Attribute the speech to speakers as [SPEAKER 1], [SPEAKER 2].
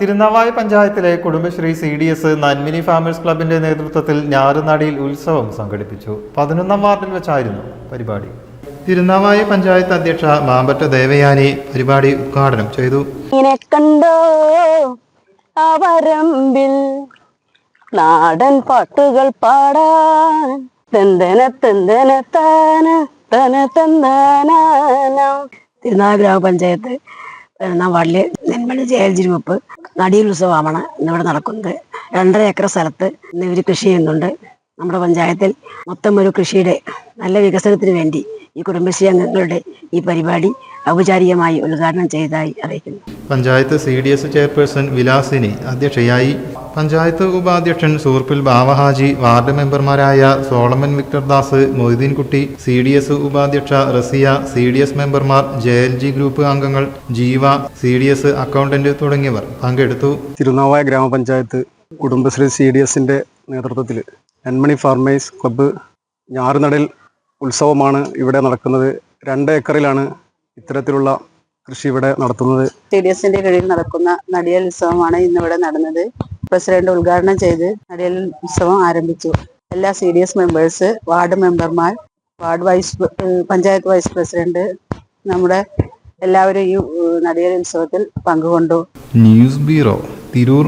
[SPEAKER 1] തിരുനാവായ പഞ്ചായത്തിലെ Kudumbashree C D S Nanmini farmers ക്ലബിന്റെ നേതൃത്വത്തിൽ ഞാറുനടിയിൽ ഉത്സവം സംഘടിപ്പിച്ചു. പതിനൊന്നാം വാർഡിൽ വെച്ചായിരുന്നു പരിപാടി. തിരുനാവായ പഞ്ചായത്ത് അധ്യക്ഷ മാമ്പറ്റ ദേവയാനി പരിപാടി ഉദ്ഘാടനം ചെയ്തു.
[SPEAKER 2] കണ്ടോ നാടൻ പാട്ടുകൾ പാടാൻ. തിരുനാഗ ഗ്രാമപഞ്ചായത്ത് പതിനൊന്നാം വാർഡിലെ നെന്മണി ജയൽ വെപ്പ് നടിയിൽ ഉത്സവമാണ് ഇന്നിവിടെ നടക്കുന്നത്. രണ്ടര ഏക്കർ സ്ഥലത്ത് ഇന്ന് ഇവർ കൃഷി ചെയ്യുന്നുണ്ട്. നമ്മുടെ പഞ്ചായത്തിൽ മൊത്തം ഒരു കൃഷിയുടെ നല്ല വികസനത്തിന് വേണ്ടി ഈ കുടുംബശ്രീ അംഗങ്ങളുടെ ഈ പരിപാടി ഔപചാരികമായി ഉദ്ഘാടനം ചെയ്തതായി അറിയിക്കുന്നു.
[SPEAKER 1] Panchayat C D S chairperson Vilasini അധ്യക്ഷയായി പഞ്ചായത്ത് ഉപാധ്യക്ഷൻ സൂർപ്പിൽ ബാവഹാജി വാർഡ് മെമ്പർമാരായ Solomon Victor Das Moideenkutty C D S ഉപാധ്യക്ഷ Raziya C D S മെമ്പർമാർ ജെ എൽ ജി ഗ്രൂപ്പ് അംഗങ്ങൾ Jeeva C D S accountant തുടങ്ങിയവർ പങ്കെടുത്തു.
[SPEAKER 3] തിരുനാവായ ഗ്രാമപഞ്ചായത്ത് കുടുംബശ്രീ സി ഡി എസിന്റെ നേതൃത്വത്തിൽ എൻമണി ഫാർമേഴ്സ് ക്ലബ്ബ് ഞാറുനടൽ ഉത്സവമാണ് ഇവിടെ നടക്കുന്നത്. രണ്ട് ഏക്കറിലാണ് ഇത്തരത്തിലുള്ള കൃഷി ഇവിടെ നടത്തുന്നത്.
[SPEAKER 2] സി ഡി എസിന്റെ കീഴിൽ നടക്കുന്ന നടിയൽ ഉത്സവമാണ് ഇന്നിവിടെ നടന്നത്. പ്രസിഡന്റ് ഉദ്ഘാടനം ചെയ്ത് നടിയൽ ഉത്സവം ആരംഭിച്ചു. എല്ലാ C D S members ward മെമ്പർമാർ ward vice panchayat vice president നമ്മുടെ എല്ലാവരും ഈ നടിയൽ ഉത്സവത്തിൽ പങ്കുകൊണ്ടു.
[SPEAKER 1] News bureau Tirur.